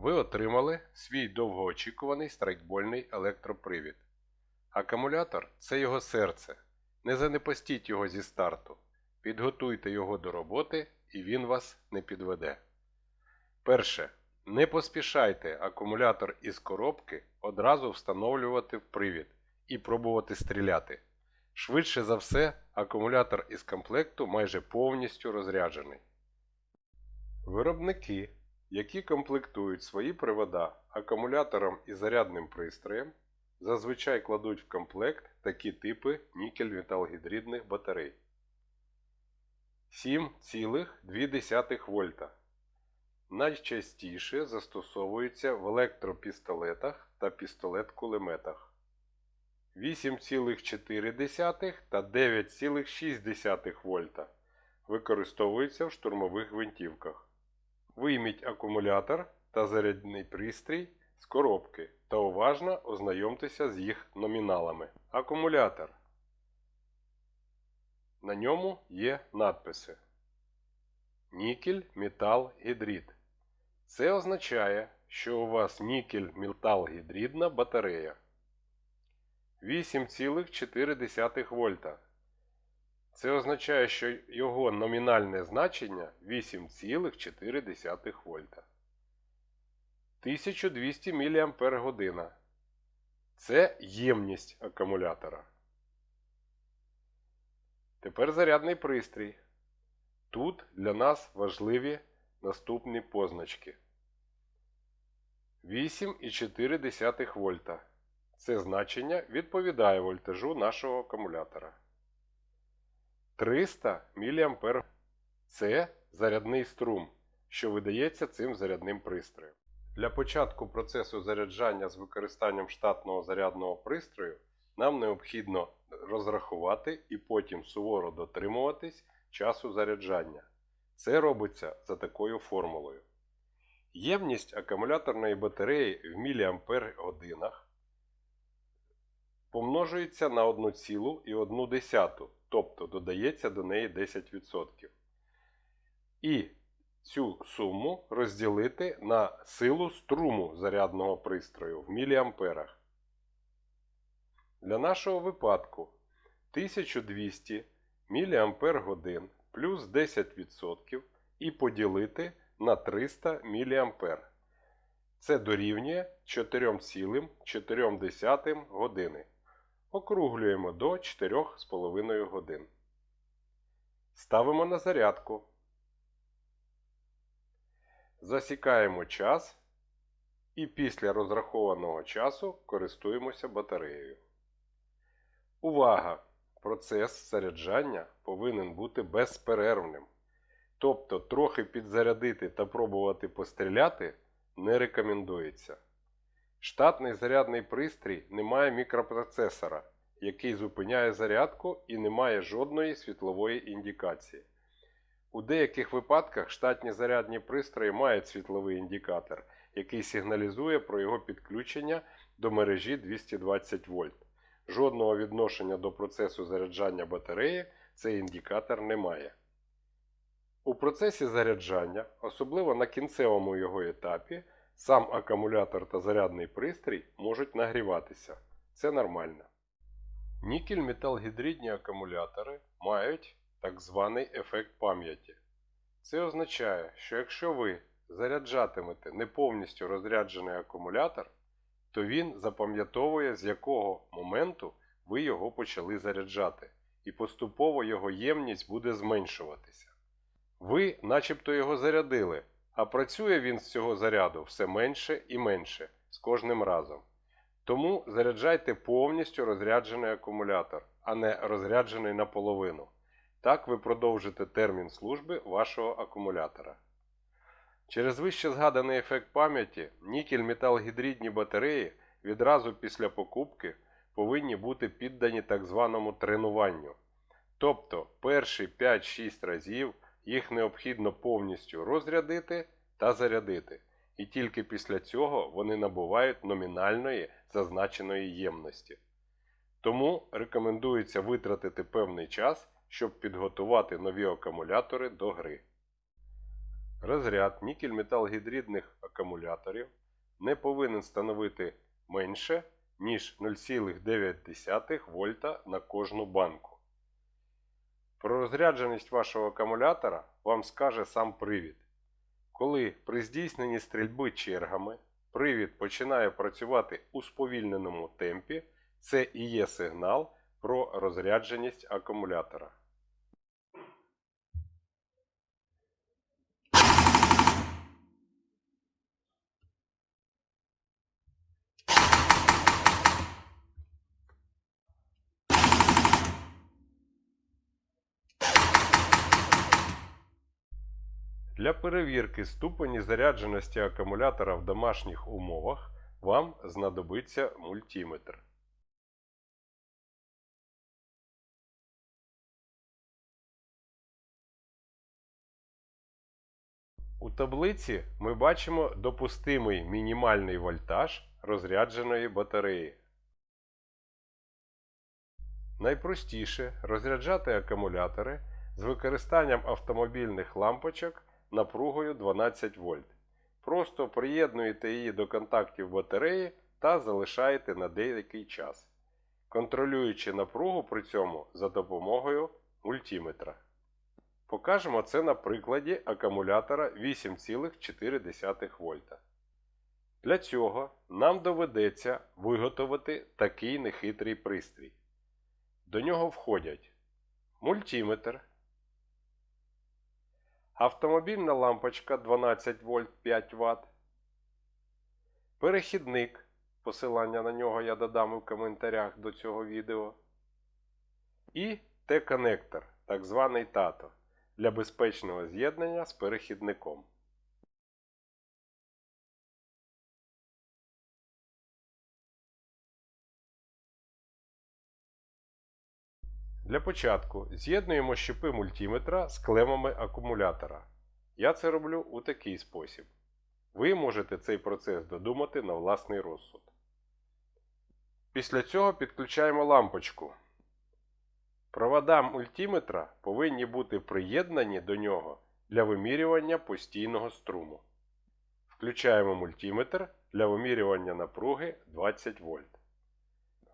Ви отримали свій довгоочікуваний страйкбольний електропривід. Акумулятор це його серце. Не занепастіть його зі старту. Підготуйте його до роботи і він вас не підведе. Перше. Не поспішайте акумулятор із коробки одразу встановлювати в привід і пробувати стріляти. Швидше за все, акумулятор із комплекту майже повністю розряджений. Виробники, які комплектують свої привода акумулятором і зарядним пристроєм, зазвичай кладуть в комплект такі типи нікель-металгідридних батарей. 7,2 вольта. Найчастіше застосовується в електропістолетах та пістолет-кулеметах. 8,4 та 9,6 вольта використовуються в штурмових гвинтівках. Вийміть акумулятор та зарядний пристрій з коробки та уважно ознайомтеся з їх номіналами. Акумулятор. На ньому є надписи. Нікель метал гідрид. Це означає, що у вас нікель метал гідридна батарея. 8,4 вольта. Це означає, що його номінальне значення 8,4 вольта. 1200 мАч. Це ємність акумулятора. Тепер зарядний пристрій. Тут для нас важливі наступні позначки. 8,4 вольта. Це значення відповідає вольтажу нашого акумулятора. 300 мА. Це зарядний струм, що видається цим зарядним пристроєм. Для початку процесу заряджання з використанням штатного зарядного пристрою нам необхідно розрахувати і потім суворо дотримуватись часу заряджання. Це робиться за такою формулою. Ємність акумуляторної батареї в мАч помножується на 1,1, тобто додається до неї 10%. І цю суму розділити на силу струму зарядного пристрою в міліамперах. Для нашого випадку 1200 мАч плюс 10% і поділити на 300 мА. Це дорівнює 4,4 години. Округлюємо до 4,5 годин. Ставимо на зарядку. Засікаємо час і після розрахованого часу користуємося батареєю. Увага! Процес заряджання повинен бути безперервним. Тобто трохи підзарядити та пробувати постріляти не рекомендується. Штатний зарядний пристрій не має мікропроцесора, який зупиняє зарядку і не має жодної світлової індикації. У деяких випадках штатні зарядні пристрої мають світловий індикатор, який сигналізує про його підключення до мережі 220 вольт. Жодного відношення до процесу заряджання батареї цей індикатор не має. У процесі заряджання, особливо на кінцевому його етапі, сам акумулятор та зарядний пристрій можуть нагріватися. Це нормально. Нікель-металгідридні акумулятори мають так званий ефект пам'яті. Це означає, що якщо ви заряджатимете не повністю розряджений акумулятор, то він запам'ятовує, з якого моменту ви його почали заряджати, і поступово його ємність буде зменшуватися. Ви начебто його зарядили, а працює він з цього заряду все менше і менше з кожним разом. Тому заряджайте повністю розряджений акумулятор, а не розряджений наполовину. Так ви продовжите термін служби вашого акумулятора. Через вище згаданий ефект пам'яті нікель-металгідридні батареї відразу після покупки повинні бути піддані так званому тренуванню. Тобто перші 5-6 разів їх необхідно повністю розрядити та зарядити, і тільки після цього вони набувають номінальної зазначеної ємності. Тому рекомендується витратити певний час, щоб підготувати нові акумулятори до гри. Розряд нікель-металгідридних акумуляторів не повинен становити менше, ніж 0,9 вольта на кожну банку. Про розрядженість вашого акумулятора вам скаже сам привід. Коли при здійсненні стрільби чергами привід починає працювати у сповільненому темпі, це і є сигнал про розрядженість акумулятора. Для перевірки ступені зарядженості акумулятора в домашніх умовах вам знадобиться мультиметр. У таблиці ми бачимо допустимий мінімальний вольтаж розрядженої батареї. Найпростіше розряджати акумулятори з використанням автомобільних лампочок напругою 12 вольт. Просто приєднуєте її до контактів батареї та залишаєте на деякий час, контролюючи напругу при цьому за допомогою мультиметра. Покажемо це на прикладі акумулятора 8,4 вольта. Для цього нам доведеться виготовити такий нехитрий пристрій. До нього входять мультиметр, автомобільна лампочка 12 вольт 5 Вт, перехідник, посилання на нього я додам у коментарях до цього відео, і Т-коннектор, так званий тато, для безпечного з'єднання з перехідником. Для початку з'єднуємо щепи мультиметра з клемами акумулятора. Я це роблю у такий спосіб. Ви можете цей процес додумати на власний розсуд. Після цього підключаємо лампочку. Провода мультиметра повинні бути приєднані до нього для вимірювання постійного струму. Включаємо мультиметр для вимірювання напруги 20 вольт.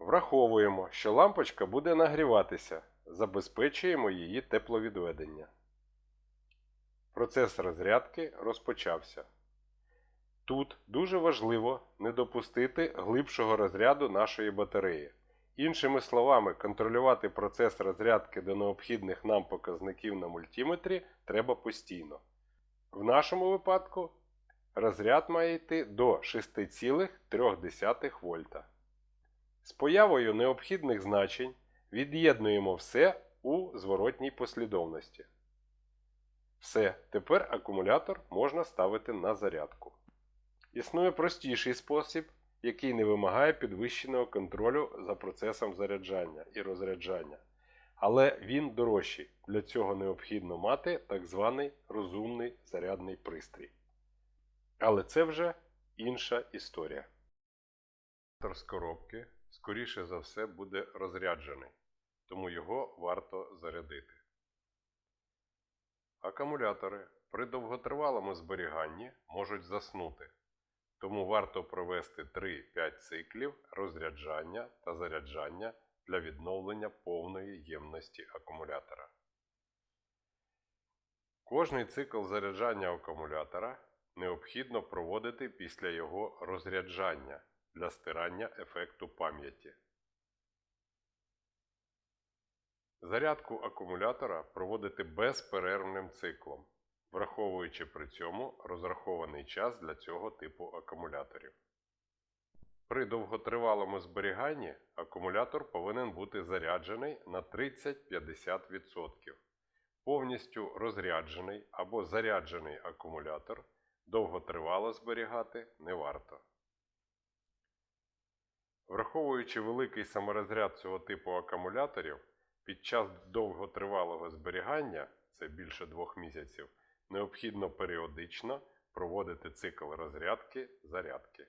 Враховуємо, що лампочка буде нагріватися, забезпечуємо її тепловідведення. Процес розрядки розпочався. Тут дуже важливо не допустити глибшого розряду нашої батареї. Іншими словами, контролювати процес розрядки до необхідних нам показників на мультиметрі треба постійно. В нашому випадку розряд має йти до 6,3 вольта. З появою необхідних значень від'єднуємо все у зворотній послідовності. Все, тепер акумулятор можна ставити на зарядку. Існує простіший спосіб, який не вимагає підвищеного контролю за процесом заряджання і розряджання. Але він дорожчий. Для цього необхідно мати так званий розумний зарядний пристрій. Але це вже інша історія. З коробки, скоріше за все, буде розряджений, тому його варто зарядити. Акумулятори при довготривалому зберіганні можуть заснути, тому варто провести 3-5 циклів розряджання та заряджання для відновлення повної ємності акумулятора. Кожний цикл заряджання акумулятора необхідно проводити після його розряджання для стирання ефекту пам'яті. Зарядку акумулятора проводити безперервним циклом, враховуючи при цьому розрахований час для цього типу акумуляторів. При довготривалому зберіганні акумулятор повинен бути заряджений на 30-50%. Повністю розряджений або заряджений акумулятор довготривало зберігати не варто. Враховуючи великий саморозряд цього типу акумуляторів, під час довготривалого зберігання, це більше двох місяців, необхідно періодично проводити цикл розрядки зарядки.